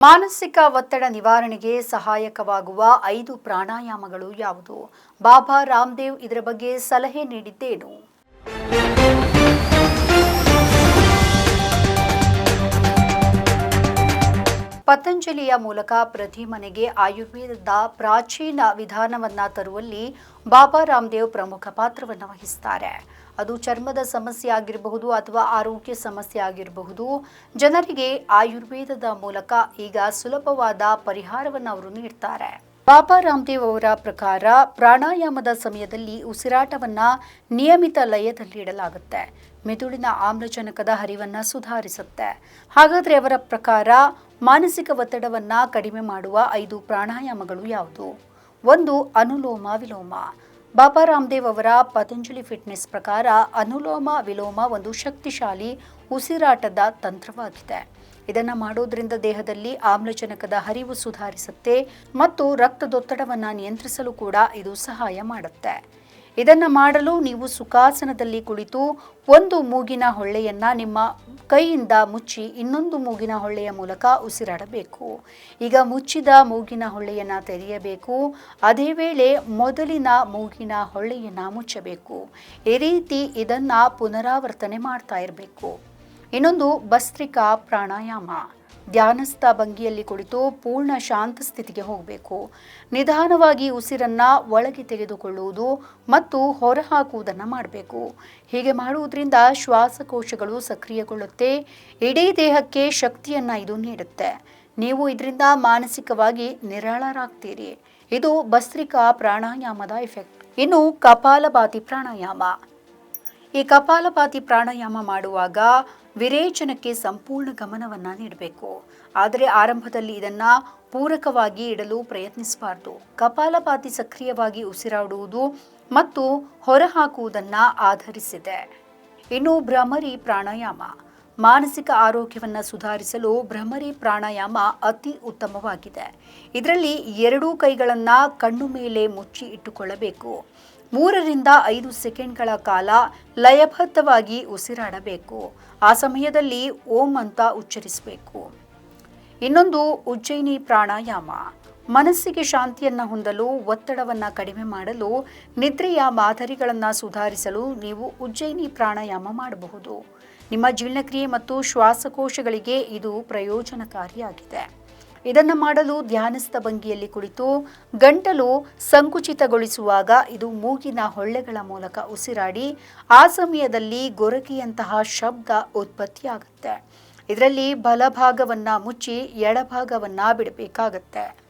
ಮಾನಸಿಕ ಒತ್ತಡ ನಿವಾರಣೆಗೆ ಸಹಾಯಕವಾಗುವ ಐದು ಪ್ರಾಣಾಯಾಮಗಳು ಯಾವುದು? ಬಾಬಾ ರಾಮದೇವ್ ಇದರ ಬಗ್ಗೆ ಸಲಹೆ ನೀಡಿದ್ದೇನು? ಪತಂಜಲಿಯ ಮೂಲಕ ಪ್ರತಿ ಮನೆಗೆ ಆಯುರ್ವೇದದ ಪ್ರಾಚೀನ ವಿಧಾನವನ್ನ ತರುವಲ್ಲಿ ಬಾಬಾ ರಾಮದೇವ್ ಪ್ರಮುಖ ಪಾತ್ರವನ್ನು ವಹಿಸ್ತಾರೆ. ಅದು ಚರ್ಮದ ಸಮಸ್ಯೆ ಆಗಿರಬಹುದು ಅಥವಾ ಆರೋಗ್ಯ ಸಮಸ್ಯೆ ಆಗಿರಬಹುದು. ಜನರಿಗೆ ಆಯುರ್ವೇದದ ಮೂಲಕ ಈಗ ಸುಲಭವಾದ ಪರಿಹಾರವನ್ನು ಅವರು ನೀಡ್ತಾರೆ. ಬಾಬಾ ರಾಮದೇವ್ ಅವರ ಪ್ರಕಾರ ಪ್ರಾಣಾಯಾಮದ ಸಮಯದಲ್ಲಿ ಉಸಿರಾಟವನ್ನು ನಿಯಮಿತ ಲಯದಲ್ಲಿ ಇಡಲಾಗುತ್ತೆ. ಮೆದುಳಿನ ಆಮ್ಲಜನಕದ ಹರಿವನ್ನು ಸುಧಾರಿಸುತ್ತೆ. ಹಾಗಾದರೆ ಅವರ ಪ್ರಕಾರ ಮಾನಸಿಕ ಒತ್ತಡವನ್ನು ಕಡಿಮೆ ಮಾಡುವ ಐದು ಪ್ರಾಣಾಯಾಮಗಳು ಯಾವುದು? ಒಂದು ಅನುಲೋಮ ವಿಲೋಮ. ಬಾಬಾ ರಾಮದೇವ್ ಅವರ ಪತಂಜಲಿ ಫಿಟ್ನೆಸ್ ಪ್ರಕಾರ ಅನುಲೋಮ ವಿಲೋಮ ಒಂದು ಶಕ್ತಿಶಾಲಿ ಉಸಿರಾಟದ ತಂತ್ರವಾಗಿದೆ. ಇದನ್ನು ಮಾಡೋದ್ರಿಂದ ದೇಹದಲ್ಲಿ ಆಮ್ಲಜನಕದ ಹರಿವು ಸುಧಾರಿಸುತ್ತೆ ಮತ್ತು ರಕ್ತದೊತ್ತಡವನ್ನು ನಿಯಂತ್ರಿಸಲು ಕೂಡ ಇದು ಸಹಾಯ ಮಾಡುತ್ತೆ. ಇದನ್ನು ಮಾಡಲು ನೀವು ಸುಖಾಸನದಲ್ಲಿ ಕುಳಿತು ಒಂದು ಮೂಗಿನ ಹೊಳ್ಳೆಯನ್ನು ನಿಮ್ಮ ಕೈಯಿಂದ ಮುಚ್ಚಿ ಇನ್ನೊಂದು ಮೂಗಿನ ಹೊಳ್ಳೆಯ ಮೂಲಕ ಉಸಿರಾಡಬೇಕು. ಈಗ ಮುಚ್ಚಿದ ಮೂಗಿನ ಹೊಳ್ಳೆಯನ್ನು ತೆರೆಯಬೇಕು. ಅದೇ ವೇಳೆ ಮೊದಲಿನ ಮೂಗಿನ ಹೊಳ್ಳೆಯನ್ನು ಮುಚ್ಚಬೇಕು. ಈ ರೀತಿ ಇದನ್ನು ಪುನರಾವರ್ತನೆ ಮಾಡ್ತಾ ಇರಬೇಕು. ಇನ್ನೊಂದು ಭಸ್ತ್ರಿಕಾ ಪ್ರಾಣಾಯಾಮ. ಧ್ಯಾನಸ್ಥ ಭಂಗಿಯಲ್ಲಿ ಕುಳಿತು ಪೂರ್ಣ ಶಾಂತ ಸ್ಥಿತಿಗೆ ಹೋಗಬೇಕು. ನಿಧಾನವಾಗಿ ಉಸಿರನ್ನು ಒಳಗೆ ತೆಗೆದುಕೊಳ್ಳುವುದು ಮತ್ತು ಹೊರಹಾಕುವುದನ್ನು ಮಾಡಬೇಕು. ಹೀಗೆ ಮಾಡುವುದರಿಂದ ಶ್ವಾಸಕೋಶಗಳು ಸಕ್ರಿಯಗೊಳ್ಳುತ್ತೆ. ಇಡೀ ದೇಹಕ್ಕೆ ಶಕ್ತಿಯನ್ನ ಇದು ನೀಡುತ್ತೆ. ನೀವು ಇದರಿಂದ ಮಾನಸಿಕವಾಗಿ ನಿರಾಳರಾಗ್ತೀರಿ. ಇದು ಭಸ್ತ್ರಿಕಾ ಪ್ರಾಣಾಯಾಮದ ಎಫೆಕ್ಟ್. ಇನ್ನು ಕಪಾಲಭಾತಿ ಪ್ರಾಣಾಯಾಮ. ಈ ಕಪಾಲಭಾತಿ ಪ್ರಾಣಾಯಾಮ ಮಾಡುವಾಗ ವಿರೇಚನಕ್ಕೆ ಸಂಪೂರ್ಣ ಗಮನವನ್ನ ನೀಡಬೇಕು. ಆದರೆ ಆರಂಭದಲ್ಲಿ ಇದನ್ನ ಪೂರಕವಾಗಿ ಇಡಲು ಪ್ರಯತ್ನಿಸಬಾರದು. ಕಪಾಲಪಾತಿ ಸಕ್ರಿಯವಾಗಿ ಉಸಿರಾಡುವುದು ಮತ್ತು ಹೊರಹಾಕುವುದನ್ನ ಆಧರಿಸಿದೆ. ಇನ್ನು ಭ್ರಮರಿ ಪ್ರಾಣಾಯಾಮ. ಮಾನಸಿಕ ಆರೋಗ್ಯವನ್ನು ಸುಧಾರಿಸಲು ಭ್ರಮರಿ ಪ್ರಾಣಾಯಾಮ ಅತಿ ಉತ್ತಮವಾಗಿದೆ. ಇದರಲ್ಲಿ ಎರಡೂ ಕೈಗಳನ್ನು ಕಣ್ಣು ಮೇಲೆ ಮುಚ್ಚಿ ಇಟ್ಟುಕೊಳ್ಳಬೇಕು. ಮೂರರಿಂದ ಐದು ಸೆಕೆಂಡ್ಗಳ ಕಾಲ ಲಯಬದ್ಧವಾಗಿ ಉಸಿರಾಡಬೇಕು. ಆ ಸಮಯದಲ್ಲಿ ಓಂ ಅಂತ ಉಚ್ಚರಿಸಬೇಕು. ಇನ್ನೊಂದು ಉಜ್ಜಯಿನಿ ಪ್ರಾಣಾಯಾಮ. ಮನಸ್ಸಿಗೆ ಶಾಂತಿಯನ್ನು ಹೊಂದಲು, ಒತ್ತಡವನ್ನು ಕಡಿಮೆ ಮಾಡಲು, ನಿದ್ರೆಯ ಮಾದರಿಗಳನ್ನು ಸುಧಾರಿಸಲು ನೀವು ಉಜ್ಜಯಿನಿ ಪ್ರಾಣಾಯಾಮ ಮಾಡಬಹುದು. ನಿಮ್ಮ ಜೀರ್ಣಕ್ರಿಯೆ ಮತ್ತು ಶ್ವಾಸಕೋಶಗಳಿಗೆ ಇದು ಪ್ರಯೋಜನಕಾರಿಯಾಗಿದೆ. ಇದನ್ನು ಮಾಡಲು ಧ್ಯಾನಸ್ಥ ಭಂಗಿಯಲ್ಲಿ ಕುಳಿತು, ಗಂಟಲು ಸಂಕುಚಿತಗೊಳಿಸುವಾಗ ಇದು ಮೂಗಿನ ಹೊಳ್ಳೆಗಳ ಮೂಲಕ ಉಸಿರಾಡಿ, ಆ ಸಮಯದಲ್ಲಿ ಗೊರಕೆಯಂತಹ ಶಬ್ದ ಉತ್ಪತ್ತಿಯಾಗುತ್ತೆ. ಇದರಲ್ಲಿ ಬಲಭಾಗವನ್ನು ಮುಚ್ಚಿ, ಎಡಭಾಗವನ್ನು ಬಿಡಬೇಕಾಗತ್ತೆ.